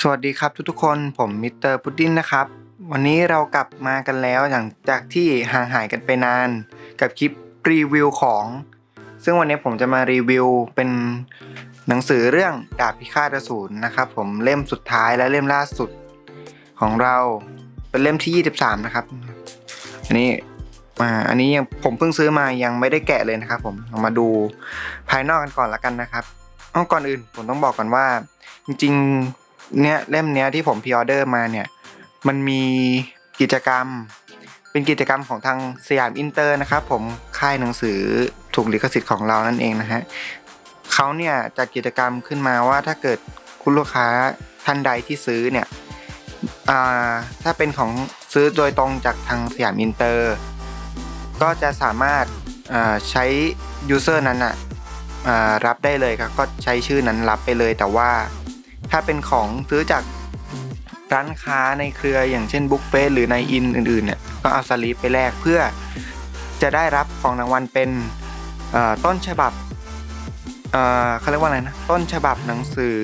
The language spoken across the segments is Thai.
สวัสดีครับทุกๆคนผมมิสเตอร์พุดดิ้งนะครับ วันนี้เรากลับมากันแล้วหลังจากที่ห่างหายกันไปนาน กับคลิปรีวิวของ ซึ่งวันนี้ผมจะมารีวิวเป็นหนังสือเรื่องดาบพิฆาตอสูรนะครับ ผมเล่มสุดท้ายและเล่มล่าสุดของเราเป็นเล่มที่ 23 นะครับ อันนี้มาอันนี้ยังผมเพิ่งซื้อมายังไม่ได้แกะเลยนะครับ ผมเอามาดูภายนอกกันก่อนละกันนะครับอ้อก่อนอื่นผมต้องบอกก่อนว่า จริงๆ เนี่ยเล่มเนี้ยที่ผมพ r ออเดอร์มาเนี่ย มันมีกิจกรรม เป็นกิจกรรมของทางสยามอินเตอร์นะครับผมค่ายหนังสือถูกลิขสิทธิ์ของเรานั่นเองนะฮะเขาเนี่ยจัดกิจกรรมขึ้นมาว่าถ้าเกิดคุณลูกค้าท่านใดที่ซื้อเนี่ยอ่าถ้าเป็นของซื้อโดยตรงจากทางสยามอินเตอร์ ก็จะสามารถอ่าใช้ยูเซอร์นั้นอะอ่ารับได้เลยครับก็ใช้ชื่อนั้นรับไปเลยแต่ว่า ถ้าเป็นของซื้อจากร้านค้าในเครืออย่างเช่นบุ๊กเฟสหรือในอินอื่นๆเนี่ยก็เอาสลิปไปแลกเพื่อจะได้รับของรางวัลเป็นต้นฉบับเขาเรียกว่าอะไรนะต้นฉบับหนังสือ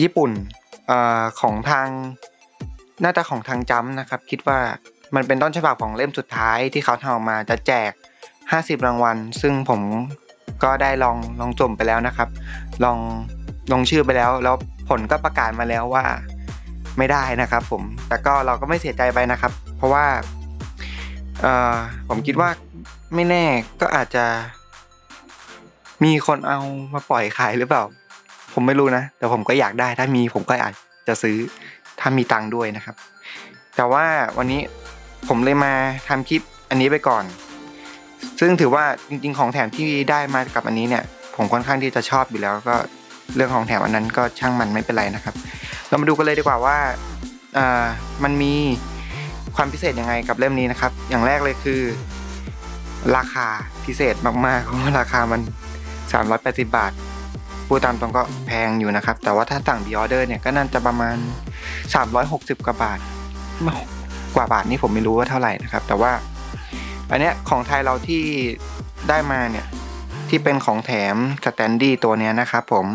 ญี่ปุ่นออของทางน่าจะของทางจำนะครับ คิดว่ามันเป็นต้นฉบับของเล่มสุดท้ายที่เขาทำออกมาจะแจก 50 รางวัล ซึ่งผมก็ได้ลองลองจมไปแล้วนะครับ ลอง ลงชื่อไปแล้ว แล้วผลก็ประกาศมาแล้วว่าไม่ได้นะครับ ผม แต่ก็เราก็ไม่เสียใจไปนะครับ เพราะว่าผมคิดว่าไม่แน่ก็อาจจะ มีคนเอามาปล่อยขายหรือเปล่า ผมไม่รู้นะ แต่ผมก็อยากได้ ถ้ามีผมก็อาจจะซื้อถ้ามีตังค์ด้วยนะครับ แต่ว่าวันนี้ผมเลยมาทำคลิปอันนี้ไปก่อน ซึ่งถือว่าจริง ๆ ของแถมที่ได้มากับอันนี้เนี่ย ผมค่อนข้างที่จะชอบอยู่แล้วก็ เรื่องของแถมอันนั้นก็ช่างมันไม่เป็นไรนะครับ เรามาดูกันเลยดีกว่าว่าอ่ามันมีความพิเศษยังไงกับเล่มนี้นะครับ อย่างแรกเลยคือ ราคาพิเศษมากๆเพราะว่าราคามัน 380 บาทพูดตามตรงก็แพงอยู่นะครับ แต่ว่าถ้าสั่งบีออเดอร์เนี่ยก็น่าจะประมาณ 360 กว่าบาทกว่าบาทนี่ผมไม่รู้ว่าเท่าไหร่นะครับ แต่ว่าอันเนี้ยของไทยเราที่ได้มาเนี่ย ที่เป็นของแถมสแตนดี้ตัวนี้นะครับผม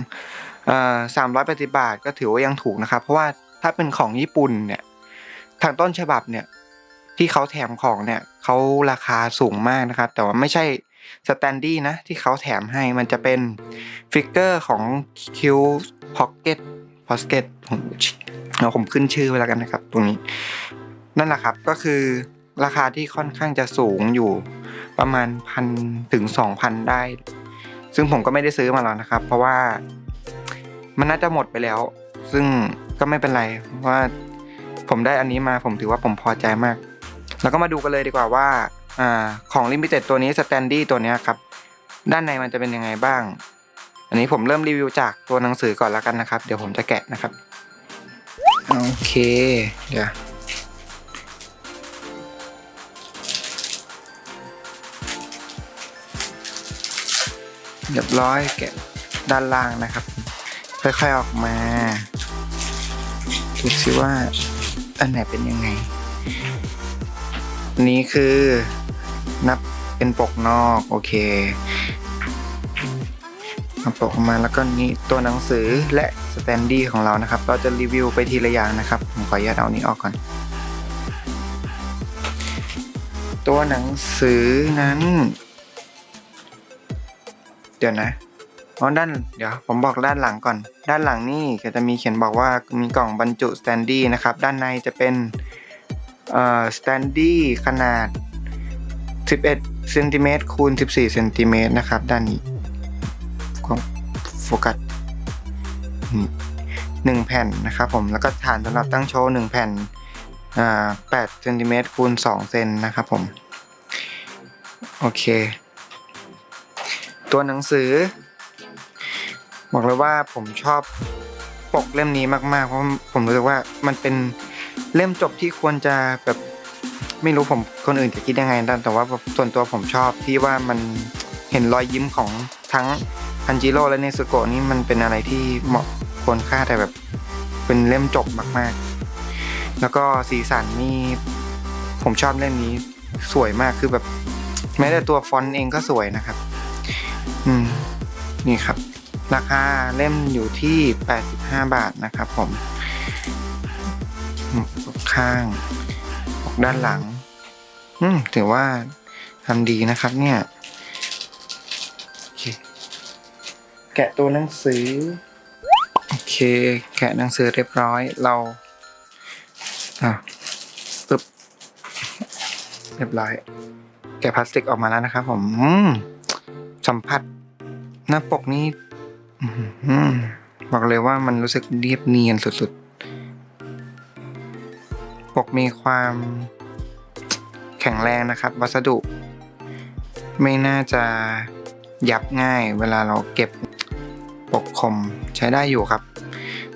สามร้อยแปดสิบาทก็ถือว่ายังถูกนะครับ เพราะว่าถ้าเป็นของญี่ปุ่นเนี่ยทางต้นฉบับเนี่ยที่เขาแถมของเนี่ยเขาราคาสูงมากนะครับ แต่ว่าไม่ใช่สแตนดี้นะที่เขาแถมให้มันจะเป็นฟิกเกอร์ของคิวพ็อกเก็ตพ็อกเก็ตผมเอาผมขึ้นชื่อไว้แล้วกันนะครับ ตรงนี้ นั่นแหละครับก็คือ ราคาที่ค่อนข้างจะสูงอยู่ประมาณพันถึงสองพันได้ ซึ่งผมก็ไม่ได้ซื้อมาแล้วนะครับ เพราะว่ามันน่าจะหมดไปแล้ว ซึ่งก็ไม่เป็นไรว่าผมได้อันนี้มาผมถือว่าผมพอใจมาก แล้วก็มาดูกันเลยดีกว่าว่าอของลิมิเต็ดตัวนี้สแตนดี้ตัวนี้ครับ ด้านในมันจะเป็นยังไงบ้าง อันนี้ผมเริ่มรีวิวจากตัวหนังสือก่อนแล้วกันนะครับ เดี๋ยวผมจะแกะนะครับ โอเค เดี๋ยว เรียบร้อยแกะด้านล่างนะครับ ค่อยๆออกมาดูซิว่าอันไหนเป็นยังไง นี้คือนับเป็นปกนอกโอเคเอาปกออกมาแล้วก็นี่ตัวหนังสือและสแตนดี้ของเรานะครับ เราจะรีวิวไปทีละอย่างนะครับผมขออนุญาตเอานี้ออกก่อน ตัวหนังสือนั้น ดี๋ยวนะอ๋อด้านเดี๋ยวผมบอกด้านหลังก่อน ด้านหลังนี่ก็จะมีเขียนบอกว่ามีกล่องบรรจุสแตนดี้นะครับ ด้านในจะเป็นเอ่อสแตนดี้ขนาด 11เซนติเมตรคูณ14เซนติเมตรนะครับ ด้านนี้ความโฟกัสหนึ่งแผ่นนะครับผมแล้วก็ฐานสำหรับตั้งโชว์หนึ่งแผ่นอ่า8เซนติเมตรคูณ2เซนนะครับผม โอเค ตัวหนังสือ บอกเลยว่าผมชอบปกเล่มนี้มากๆ เพราะผมรู้สึกว่ามันเป็นเล่มจบที่ควรจะแบบไม่รู้ผมคนอื่นจะคิดยังไงนแต่ว่าส่วนตัวผมชอบที่ว่ามันเห็นรอยยิ้มของทั้งอันจิโร่และเนซุโกะนี่มันเป็นอะไรที่เหมาะควรค่าแต่แบบเป็นเล่มจบมากๆ แล้วก็สีสันนี่ผมชอบเล่มนี้สวยมากคือแบบแม้แต่ตัวฟอนต์เองก็สวยนะครับ อืม นี่ครับ ราคาเล่มอยู่ที่ 85 บาทนะครับผมอืมปกข้างปกด้านหลัง อืมถือว่าทำดีนะครับ เนี่ยแกะตัวหนังสือ โอเค แกะหนังสือเรียบร้อยเราอะปึ๊บเรียบร้อย แกะพลาสติกออกมาแล้วนะครับผมอืมสัมผัส หน้าปกนี้บอกเลยว่ามันรู้สึกเรียบเนียนสุดๆ ปกมีความแข็งแรงนะครับ วัสดุ ไม่น่าจะยับง่าย เวลาเราเก็บปกคมใช้ได้อยู่ครับ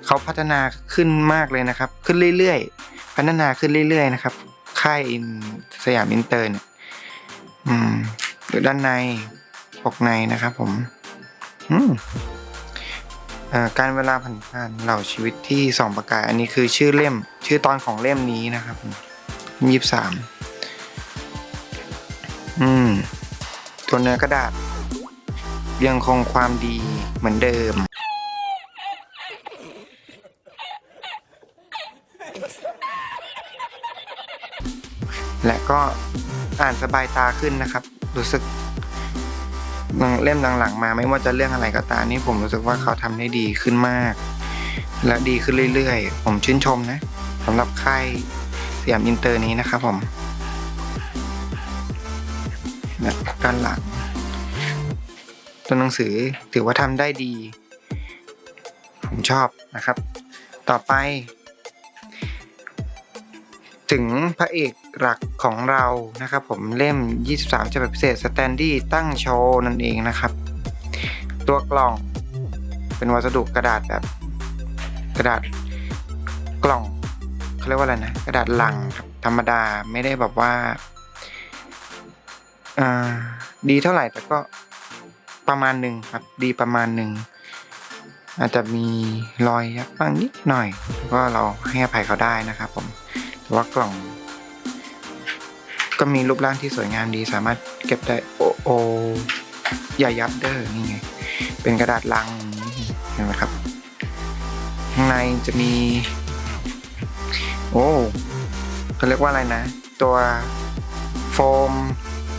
เขาพัฒนาขึ้นมากเลยนะครับ ขึ้นเรื่อยๆ พัฒนาขึ้นเรื่อยๆ นะครับ ค่ายอินสยามอินเตอร์เนี่ย อืมหรือด้านในปกในนะครับผม การเวลาผ่านผ่านเหล่าชีวิตที่สองประกาย อันนี้คือชื่อเล่ม ชื่อตอนของเล่มนี้นะครับยี่สิบสามอืม ตัวเนื้อกระดาษ ยังคงความดีเหมือนเดิม และก็อ่านสบายตาขึ้นนะครับ รู้สึก เล่มหลังๆ มาไม่ว่าจะเรื่องอะไรก็ตามนี่ผมรู้สึกว่าเขาทำได้ดีขึ้นมาก และดีขึ้นเรื่อยๆ ผมชื่นชมนะสำหรับค่ายสยามอินเตอร์นี้นะครับผมและด้านหลังตัวหนังสือถือว่าทำได้ดี ผมชอบนะครับ ต่อไป ถึงพระเอกหลักของเรานะครับผมเล่ม 23ฉบับพิเศษสแตนดี้ตั้งโชว์นั่นเองนะครับ ตัวกล่องเป็นวัสดุกระดาษแบบกระดาษกล่องเขาเรียกว่าอะไรนะกระดาษลังครับธรรมดาไม่ได้แบบว่าดีเท่าไหร่แต่ก็ประมาณหนึ่งครับดีประมาณหนึ่งอาจจะมีรอยยับบ้างนิดหน่อย ก็เราให้อภัยเขาได้นะครับผม ว่ากล่อง ก็มีรูปร่างที่สวยงามดี สามารถเก็บได้โอโอย่ายับเด้อนี่ไง เป็นกระดาษลังเห็นไหมครับ ข้างในจะมี โอ้เขาเรียกว่าอะไรนะ ตัวโฟม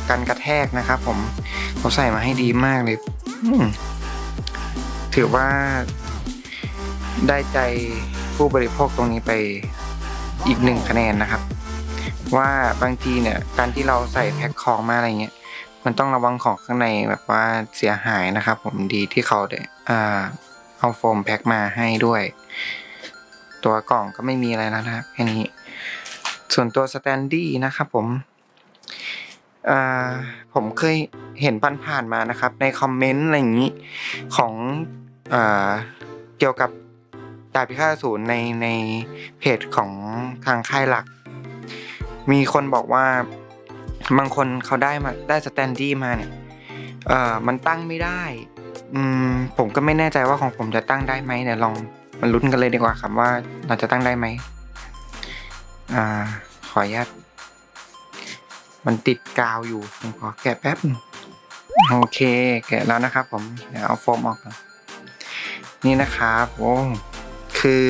กันกระแทกนะครับผมเขาใส่มาให้ดีมากเลยถือว่าได้ใจผู้บริโภคตรงนี้ไป อีกหนึ่งคะแนนนะครับ ว่าบางทีเนี่ยการที่เราใส่แพ็คของมาอะไรเงี้ยมันต้องระวังของข้างในแบบว่าเสียหายนะครับ ผมดีที่เขาได้อ่าเอาโฟมแพ็คมาให้ด้วย ตัวกล่องก็ไม่มีอะไรแล้วนะครับแค่นี้ ส่วนตัวสแตนดี้นะครับผมผมเคยเห็นผ่านๆมานะครับ ในคอมเมนต์อะไรอย่างนี้ของอเกี่ยวกับ ดาบพิฆาตอสูรในในเพจของทางค่ายหลัก มีคนบอกว่าบางคนเขาได้มาได้สแตนดี้มาเนี่ยเอ่อมันตั้งไม่ได้ อืมผมก็ไม่แน่ใจว่าของผมจะตั้งได้ไหมเดี๋ยลองมาลุ้นกันเลยดีกว่าครับว่าเราจะตั้งได้ไหมอ่า ขออนุญาตมันติดกาวอยู่ผมขอแกะแป๊บโอเค แกะแล้วนะครับผมเดี๋ยวเอาโฟมออกก่อนนี่นะครับโอ้ คือ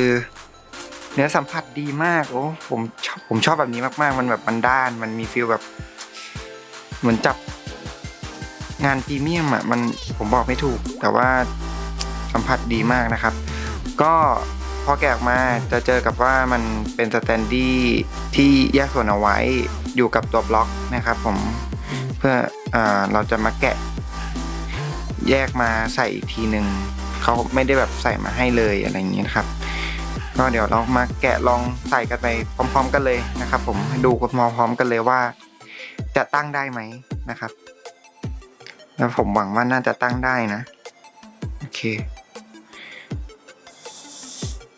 เนื้อสัมผัสดีมากโอ้ผมชอบผมชอบแบบนี้มากๆ มันแบบมันด้าน มันมีฟีลแบบ เหมือนจับงานพรีเมียมอะมันผมบอกไม่ถูก แต่ว่าสัมผัสดีมากนะครับ ก็พอแกะออกมาจะเจอกับว่ามันเป็นสแตนดี้ที่แยกส่วนเอาไว้อยู่กับตัวบล็อกนะครับ ผมเพื่ออเราจะมาแกะ แยกมาใส่อีกทีหนึ่งเขาไม่ได้แบบใส่มาให้เลยอะไรอย่างนี้นะครับ ก็เดี๋ยวเรามาแกะลองใส่กันไปพร้อม ๆ กันเลยนะครับ ผมให้ดูกันพร้อมๆกันเลยว่า จะตั้งได้ไหมนะครับ แล้วผมหวังว่าน่าจะตั้งได้นะโอเค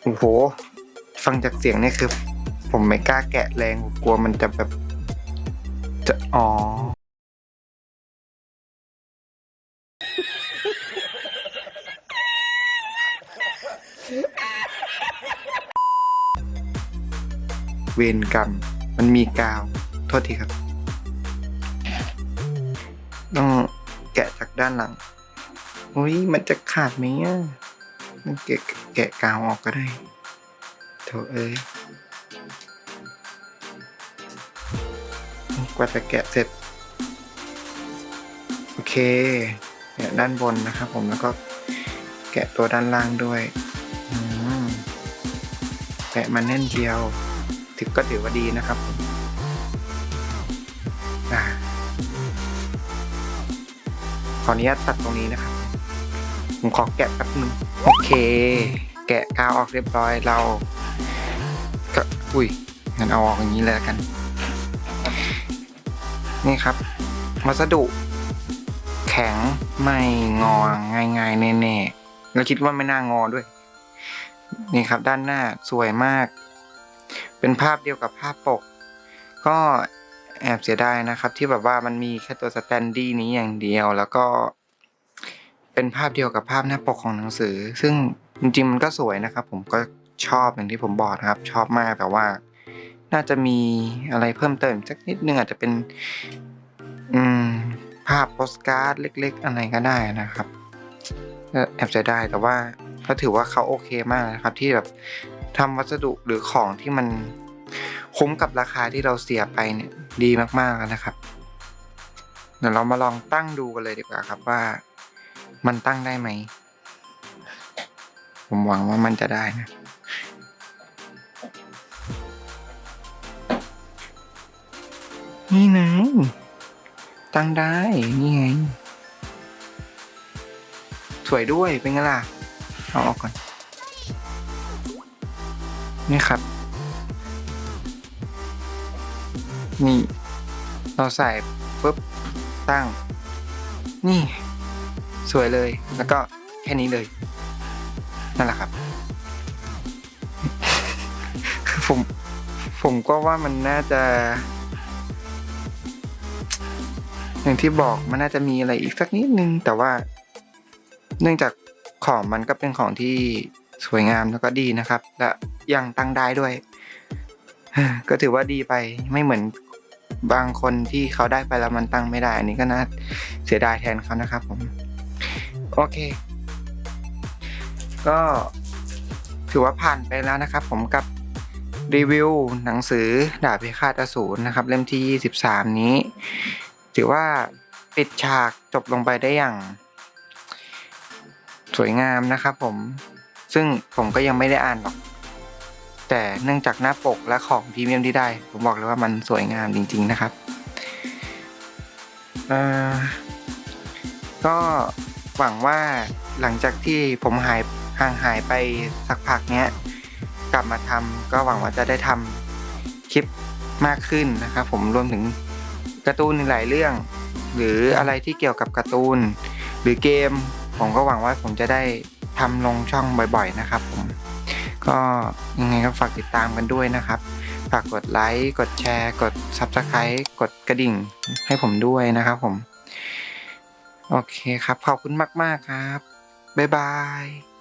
โอ้โหฟังจากเสียงนี่คือ ผมไม่กล้าแกะแรงกลัวมันจะแบบจะอ๋อ เวรกรรม มันมีกาว โทษทีครับ ต้องแกะจากด้านหลังอุ้ยมันจะขาดไหมอะมันแกะแกะกาวออกก็ได้โถเอ้ยกว่าจะแกะเสร็จ โอเคเนี่ยด้านบนนะครับผมแล้วก็แกะตัวด้านล่างด้วย แปะมันแน่นเดียวถือก็ถือว่าดีนะครับผมอ่าขออนุญาตตัดตรงนี้นะครับ ผมขอแกะแป๊บนึงโอเค แกะกาวออกเรียบร้อยเราก็อุ้ยงั้นเอาออกอย่างนี้เลยกัน นี่ครับวัสดุ แข็งไม่งอง่ายๆแน่ๆแล้วคิดว่าไม่น่างอด้วย นี่ครับด้านหน้าสวยมาก เป็นภาพเดียวกับภาพปก ก็แอบเสียดายนะครับ ที่แบบว่ามันมีแค่ตัวสแตนดี้นี้อย่างเดียว แล้วก็ เป็นภาพเดียวกับภาพหน้าปกของหนังสือ ซึ่งจริงๆมันก็สวยนะครับ ผมก็ชอบอย่างที่ผมบอกนะครับ ชอบมากแต่ว่า น่าจะมีอะไรเพิ่มเติมสักนิดนึงอาจจะเป็น อืม ภาพโปสการ์ดเล็ก ๆ อะไรก็ได้นะครับก็แอบเสียดายแต่ว่า ก็ถือว่าเขาโอเคมากนะครับ ที่แบบทำวัสดุหรือของที่มันคุ้มกับราคาที่เราเสียไปเนี่ยดีมากๆแล้วนะครับเดี๋ยวเรามาลองตั้งดูกันเลยดีกว่าครับว่ามันตั้งได้ไหม ผมหวังว่ามันจะได้นะนี่ไงตั้งได้ นี่ไง สวยด้วยเป็นไงล่ะ เอาออกก่อน นี่ครับ นี่ เราใส่ปุ๊บ ตั้ง นี่ สวยเลย แล้วก็แค่นี้เลย นั่นแหละครับ ผม ผมก็ว่ามันน่าจะ อย่างที่บอกมันน่าจะมีอะไรอีกสักนิดนึง แต่ว่า เนื่องจาก ของมันก็เป็นของที่สวยงามแล้วก็ดีนะครับ และยังตั้งได้ด้วย ก็ถือว่าดีไปไม่เหมือนบางคนที่เขาได้ไปแล้วมันตั้งไม่ได้ อันนี้ก็น่าเสียดายแทนเขานะครับ ผมโอเค ก็ถือว่าผ่านไปแล้วนะครับ ผมกับรีวิวหนังสือดาบพิฆาตอสูรนะครับ เล่มที่ 23 นี้ ถือว่าปิดฉากจบลงไปได้อย่าง สวยงามนะครับผม ซึ่งผมก็ยังไม่ได้อ่านหรอก แต่เนื่องจากหน้าปกและของพรีเมียมที่ได้ ผมบอกเลยว่ามันสวยงามจริง ๆนะครับก็หวังว่าหลังจากที่ผมหายห่างหายไปสักพักเนี้ย กลับมาทำก็หวังว่าจะได้ทำคลิปมากขึ้นนะครับผมรวมถึงการ์ตูนหลายเรื่อง หรืออะไรที่เกี่ยวกับการ์ตูน หรือเกม ผมก็หวังว่าผมจะได้ทำลงช่องบ่อยๆนะครับผม ก็ยังไงก็ฝากติดตามกันด้วยนะครับ ฝากกดไลค์ กดแชร์ กด Subscribe กดกระดิ่งให้ผมด้วยนะครับผม โอเคครับ ขอบคุณมาก ๆ ครับ บ๊ายบาย